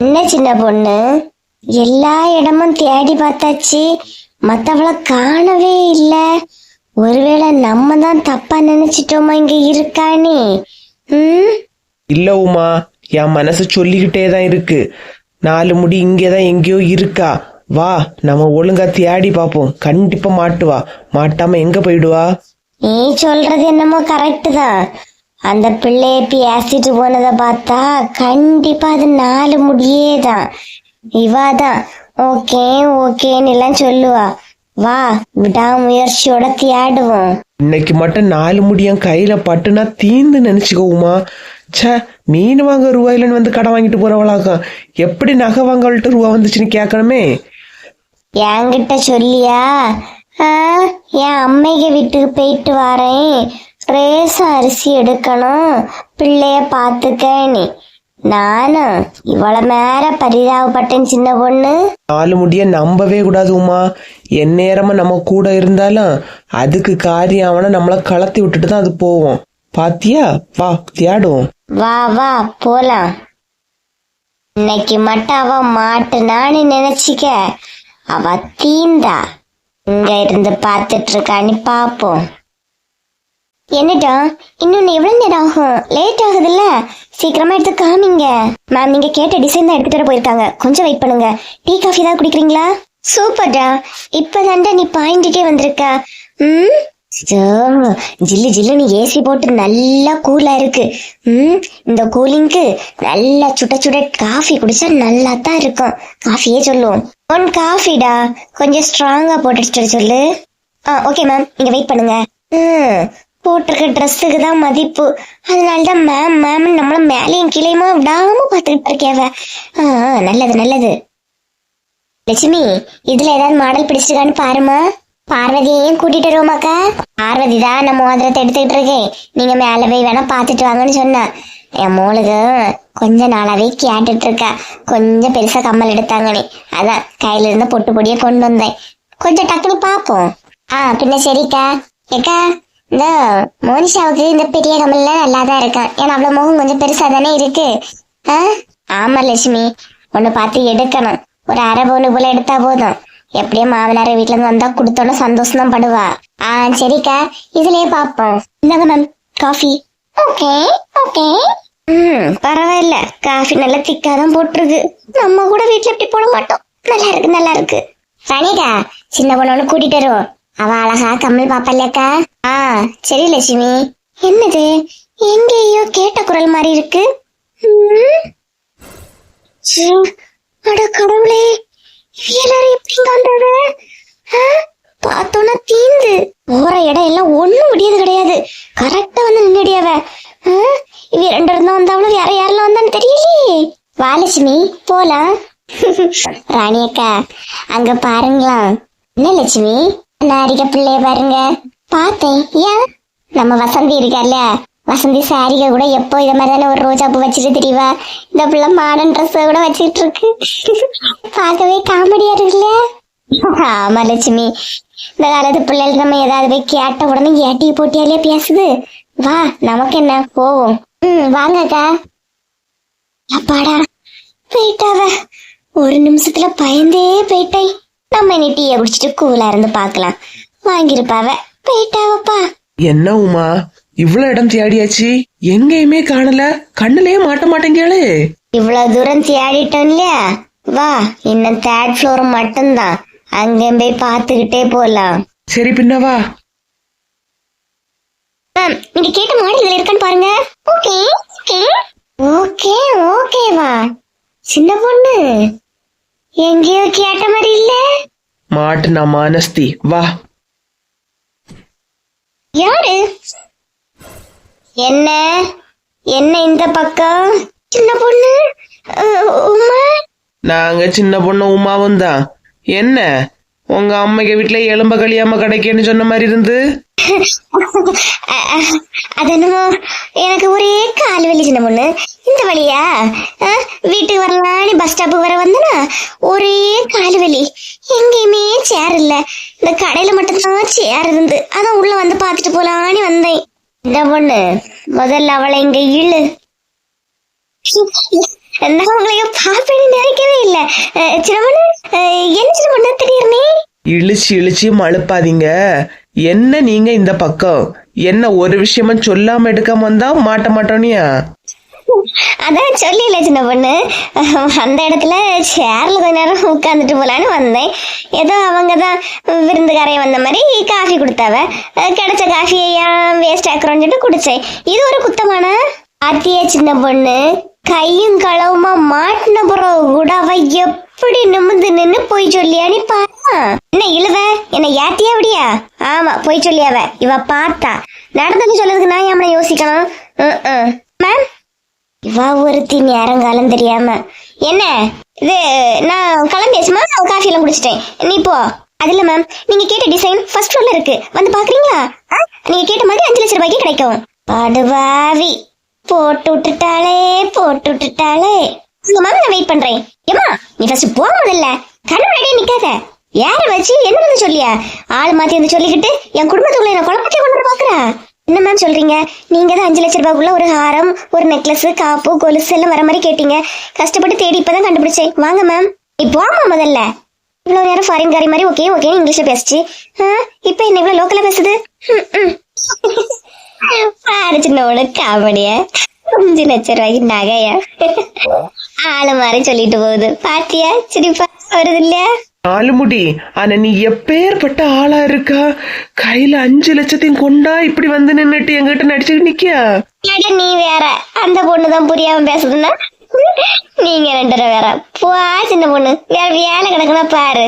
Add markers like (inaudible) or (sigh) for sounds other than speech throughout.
என்ன சின்ன பொண்ணு? எல்லா இடமும் தேடி பார்த்தாச்சு. மத்தவள காணவே இல்ல. ஒருவேளை நம்ம தான் தப்பா நினைச்சிட்டோமா இங்க இருக்கானே ம்? இல்ல உமா என் மனசு சொல்லிக்கிட்டே தான் இருக்கு. நாலு முடி இங்கே தான் எங்கேயோ இருக்கா. வா நம்ம ஒழுங்கா தேடி பார்ப்போம். கண்டிப்பா மாட்டுவா மாட்டாம எங்க போயிடுவா? நீ சொல்றது என்னமோ கரெக்ட் தான். அந்த பிள்ளைய பேசிட்டு போனதை பார்த்தா கண்டிப்பா அது நாலு முடியே தான். இவா தான். ஓகே ஓகேன்னு எல்லாம் சொல்லுவா. வா விடாமுயற்சியோட தேடுவோம் இன்னைக்கு மட்டும் நாலு முடி என் கையில பட்டுனா தீந்து நினைச்சுக்கோ உமா. ச்சே மீன் வாங்க ரூபாயிலன்னு வந்து கடன் வாங்கிட்டு போறவளாக்கும் எப்படி நகை வாங்கவள்கிட்ட ரூபா வந்துச்சுன்னு கேட்கணுமே. என்கிட்ட சொல்லியா? ஆ, என் அம்மைக வீட்டுக்கு போயிட்டு வரேன். ரேசம் அரிசி எடுக்கணும். பிள்ளைய பார்த்துக்க நீ நானும் இவ்வளவு மேல பரிதாபப்பட்டேன் சின்ன பொண்ணு. நாலு முடிய நம்பவே கூடாது உமா. எந்நேரமும் நம்ம கூட இருந்தாலும் அதுக்கு காரியம் அவனை நம்மளை கலத்தி விட்டுட்டு தான் அது போவோம். பாத்தியா? வா தேடுவோம் வா வா போலாம். இன்னைக்கு மட்டும் அவ மாட்டுனான்னு நினைச்சிக்க. அவ தீந்தா. இங்க இருந்து பார்த்துட்டு இருக்கான்னு பாப்போம். என்னடா இன்னும் எவ்வளவு நேரம் ஆகும்? லேட் ஆகுதுல்ல? சீக்கிரமா எடுத்து காமிங்க மேம் நீங்க கேட்ட டிசைன் தான் எடுத்துட்டு போயிருக்காங்க. கொஞ்சம் வெயிட் பண்ணுங்க. டீ காஃபி ஏதாவது குடிக்கிறீங்களா? சூப்பர்டா. இப்பதான்டா நீ பாயிண்ட்டுக்கே வந்திருக்க. ம்? ஜில்லு ஜில்லுன்னு ஏசி போட்டு நல்லா கூலா இருக்கு. ம்? இந்த கூலிங்க்கு நல்லா சுட சுட காஃபி குடிச்சா நல்லா தான் இருக்கும். காஃபியே சொல்லுவோம். ஒன் காஃபிடா கொஞ்சம் ஸ்ட்ராங்கா போட்டு சொல்லு. ஆ ஓகே மேம் நீங்க வெயிட் பண்ணுங்க. ம். போட்டிருக்க ட்ரெஸ்ஸுக்கு தான் மதிப்பு. அதனால தான் மேம் மேம் நம்மள மேலேயும் கீழேயுமா விடாம பார்த்துக்கிட்டு இருக்கேவ நல்லது நல்லது. லட்சுமி இதுல ஏதாவது மாடல் பிடிச்சிருக்கான்னு பாருமா. பார்வதியையும் கூட்டிட்டு வருவோமாக்கா பார்வதி தான் நம்ம மோதிரத்தை எடுத்துக்கிட்டு இருக்கேன் நீங்க மேல போய் வேணா பாத்துட்டு வாங்கன்னு சொன்னா. என் மோளுக்கு கொஞ்ச நாளாவே கேட்டுட்டு இருக்கா. கொஞ்சம் பெருசா கம்மல் எடுத்தாங்கனே அதான் கையில இருந்த பொட்டு பொடியை கொண்டு வந்தேன். கொஞ்சம் டக்குனு பாப்போம் ஆ பின்ன சரிக்கா. ஏக்கா இந்த மோனிஷாவுக்கு இந்த பெரிய கமல்ல நல்லா தான் இருக்கான் ஏன்னா அவ்வளவு முகம் கொஞ்சம் பெருசா தானே இருக்கு ஆமா லட்சுமி. ஒண்ணு பார்த்து எடுக்கணும். ஒரு அரை பவுனு போல எடுத்தா போதும். எப்படியும் மாமனார் வீட்ல இருந்து வந்தா கொடுத்தோட சந்தோஷம் தான் படுவா. ஆ சரிக்கா. இதுலயே பாப்போம் இந்தாங்க மேம் காஃபி ஓகே ஓகே ம் பரவாயில்ல. காஃபி நல்லா திக்கா தான் போட்டிருக்கு. நம்ம கூட வீட்ல இப்படி போட மாட்டோம். நல்லா இருக்கு நல்லா இருக்கு. ரணிகா சின்ன பொண்ணு கூட்டிட்டு வருவோம். அவ அழகா கம்மல் பாப்பல்லக்கா ஆ சரி லட்சுமி. என்னது? எங்கேயோ கேட்ட குரல் மாதிரி இருக்கு. அட கடவுளே எல்லாரும் எப்படி வந்தது? பார்த்தோன்னா தீந்து. போற இடம் எல்லாம் ஒண்ணும் முடியாது கிடையாது. கரெக்டா வந்து நின்னுடியாவ இவ ரெண்டு இருந்தா வந்தவளும் வேற யாரெல்லாம் வந்தான்னு தெரியலையே. வாலட்சுமி போலாம். (laughs) ராணி அக்கா அங்க பாருங்களா என்ன லட்சுமி? நாரிக பிள்ளைய பாருங்க. பார்த்தேன். ஏன் நம்ம வசந்தி இருக்கார்ல. வசந்தி சாரிக கூட எப்போ இத மாதிரி தானே ஒரு ரோஜா பூ வச்சுட்டு தெரியவா? இந்த பிள்ளை மாடர்ன் ட்ரெஸ் கூட வச்சுட்டு இருக்கு பார்க்கவே காமெடியா இருக்குல்ல. ஆமா லட்சுமி. இந்த காலத்து பிள்ளைகள் நம்ம ஏதாவது போய் கேட்ட உடனே ஏட்டி போட்டியாலே பேசுது. வா நமக்கு என்ன? போவோம். ம் வாங்கக்கா அப்பாடா போயிட்டாவ. ஒரு நிமிஷத்துல பயந்தே போயிட்டேன். நம்ம இனி டீயை குடிச்சிட்டு கூலா இருந்து பார்க்கலாம். வாங்கியிருப்பாவ. போயிட்டாவப்பா. என்ன உமா? இவ்வளவு இடம் தேடியாச்சு. எங்கேயுமே காணல. கண்ணுலயே மாட்ட மாட்டேங்களே இவ்வளவு தூரம் தேடிட்டோம் இல்லையா? வா இன்னும் தேர்ட் ஃப்ளோர் மட்டும்தான். அங்கேயும் போய் பார்த்துக்கிட்டே போலாம். சரி பின்னவா மேம் நீங்க கேட்ட மாடல் இதுல இருக்கான்னு பாருங்க. Okay okay. ஓகே ஓகேவா. சின்ன பொண்ணு. எங்கேயோ கேட்ட மாதிரி இல்ல? மாட்டுனா மானஸ்தி வா. யாரு? என்ன? என்ன இந்த பக்கம்? சின்ன பொண்ணு? உமா? நாங்க சின்ன பொண்ணு உமாவும் தான் என்ன? உங்க அம்மைக்கு வீட்டுல எலும்ப கழியாம கிடைக்கேன்னு சொன்ன மாதிரி இருந்து? அஹ், எனக்கு ஒரே கால் வலி சின்ன பொண்ணு. இந்த வழியா? வீட்டுக்கு வரலான்னு பஸ் ஸ்டாப்புக்கு வர வந்தனா ஒரே கால் வலி. எங்கேயுமே சேர் இல்ல. இந்த கடையில மட்டும்தான் சேர் இருந்து. அதான் உள்ள வந்து பாத்துட்டு போலான்னு வந்தேன். இந்த பொண்ணு முதல்ல அவளை இங்க இழு. நான் உங்களை பாப்பேன்னு நினைக்கவே இல்ல. அஹ், சின்ன பொண்ணு அஹ், என்ன சின்ன பொண்ணு திடீர்னு இழிச்சு இழிச்சு மழுப்பாதீங்க. என்ன நீங்க இந்த பக்கம்? என்ன ஒரு விஷயமா சொல்லாம எடுக்காம வந்தா மாட்ட மாட்டோனியா? அதான் சொல்லிடல சின்ன பொண்ணு. அந்த இடத்துல சேர்ல கொஞ்ச நேரம் உட்காந்துட்டு போலான்னு வந்தேன். ஏதோ அவங்க தான் விருந்துக்காரைய வந்த மாதிரி காஃபி கொடுத்தாவ. கிடைச்ச காஃபியை ஏன் வேஸ்ட் ஆக்குறோன்னு சொல்லிட்டு குடிச்சேன். இது ஒரு குத்தமான அத்திய சின்ன பொண்ணு. கையும் களவுமா மாட்டின பிறகு கூட அவ அப்படி நிமிந்து நின்னு போய் சொல்லியான்னு பாருமா என்ன இழுவ? என்ன ஏத்தியா அப்படியா ஆமா போய் சொல்லியாவ இவ பார்த்தா. நடந்தது சொல்றதுக்கு நான் ஏன் யோசிக்கணும்? மேம்? இவ ஒருத்தி நேரங்காலம் தெரியாம. என்ன? இது நான் கிளம்பியாச்சுமா காஃபி எல்லாம் குடிச்சிட்டேன். நீ போ. அது மேம். நீங்க கேட்ட டிசைன் ஃபர்ஸ்ட் ஃப்ளோர்ல இருக்கு. வந்து பாக்குறீங்களா? ஆ? நீங்க கேட்ட மாதிரி அஞ்சு லட்சம் ரூபாய்க்கு கிடைக்கும். படுவாவி. போட்டு விட்டுட்டாளே போட்டு விட்டுட்டாளே. உங்க மேம் நான் வெயிட் பண்றேன். ஏமா நீ ஃபர்ஸ்ட் போக முதல்ல. கண்ணு முன்னாடியே நிக்காத. யார வச்சு என்ன வந்து சொல்லியா? ஆள் மாத்தி வந்து சொல்லிக்கிட்டு என் குடும்பத்துக்குள்ள என்ன குழப்பத்தை கொண்டு வந்து பாக்குறா என்ன மேம் சொல்றீங்க? நீங்க தான் அஞ்சு லட்சம் ரூபாய்க்குள்ள ஒரு ஹாரம் ஒரு நெக்லஸ் காப்பு கொலுசு எல்லாம் வர மாதிரி கேட்டீங்க. கஷ்டப்பட்டு தேடி இப்பதான் கண்டுபிடிச்சேன். வாங்க மேம் நீ போமா முதல்ல. இவ்வளவு நேரம் ஃபாரின் காரி மாதிரி ஓகே ஓகே இங்கிலீஷ்ல பேசுச்சு. இப்ப என்ன இவ்வளவு லோக்கலா பேசுது? பாரு சின்ன உனக்கு காமெடிய அஞ்சு லட்ச ரூபாய்க்கு நகையா? ஆளு மாதிரி சொல்லிட்டு போகுது. பாத்தியா? சிரிப்பா வருது இல்லையா? நாலு முடி ஆனா நீ எப்பேற்பட்ட ஆளா இருக்கா? கையில அஞ்சு லட்சத்தையும் கொண்டா இப்படி வந்து நின்னுட்டு எங்கிட்ட நடிச்சுக்கிட்டு நிக்கியா? நீ வேற. அந்த பொண்ணு தான் புரியாம பேசுதுன்னா நீங்க ரெண்டு வேற. போ சின்ன பொண்ணு. வேற வேலை கிடக்குனா பாரு.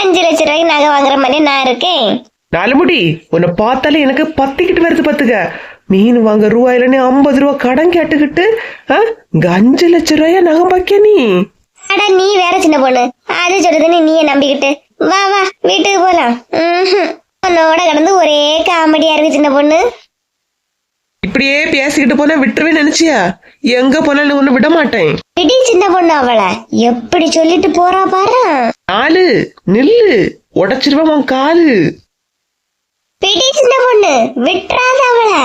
அஞ்சு லட்ச ரூபாய்க்கு நகை வாங்குற மாதிரி நான் இருக்கேன். நாலு முடி உன்னை பார்த்தாலே எனக்கு பத்திக்கிட்டு வருது பாத்துக்க. மீன் வாங்க ரூபாயில நீ ஐம்பது ரூபா கடன் கேட்டுக்கிட்டு? இங்க அஞ்சு லட்ச ரூபாயா நகை பாக்கிய நீ? அட நீ வேற சின்ன பொண்ணு. அது சொல்றதுன்னு நீயே நம்பிக்கிட்டு. வா வா வீட்டுக்கு போலாம். உன்னோட கடந்து ஒரே காமெடியா இருக்கு சின்ன பொண்ணு. இப்படியே பேசிக்கிட்டு போனா விட்டுருவே நினைச்சியா? எங்க போனாலும் ஒண்ணு விட மாட்டேன். விடி சின்ன பொண்ணு அவளை. எப்படி சொல்லிட்டு போறா பாரு. நாலு நில்லு. உடைச்சிருவேன் உன் காலு. விடி சின்ன பொண்ணு. விட்டுறாத அவளை.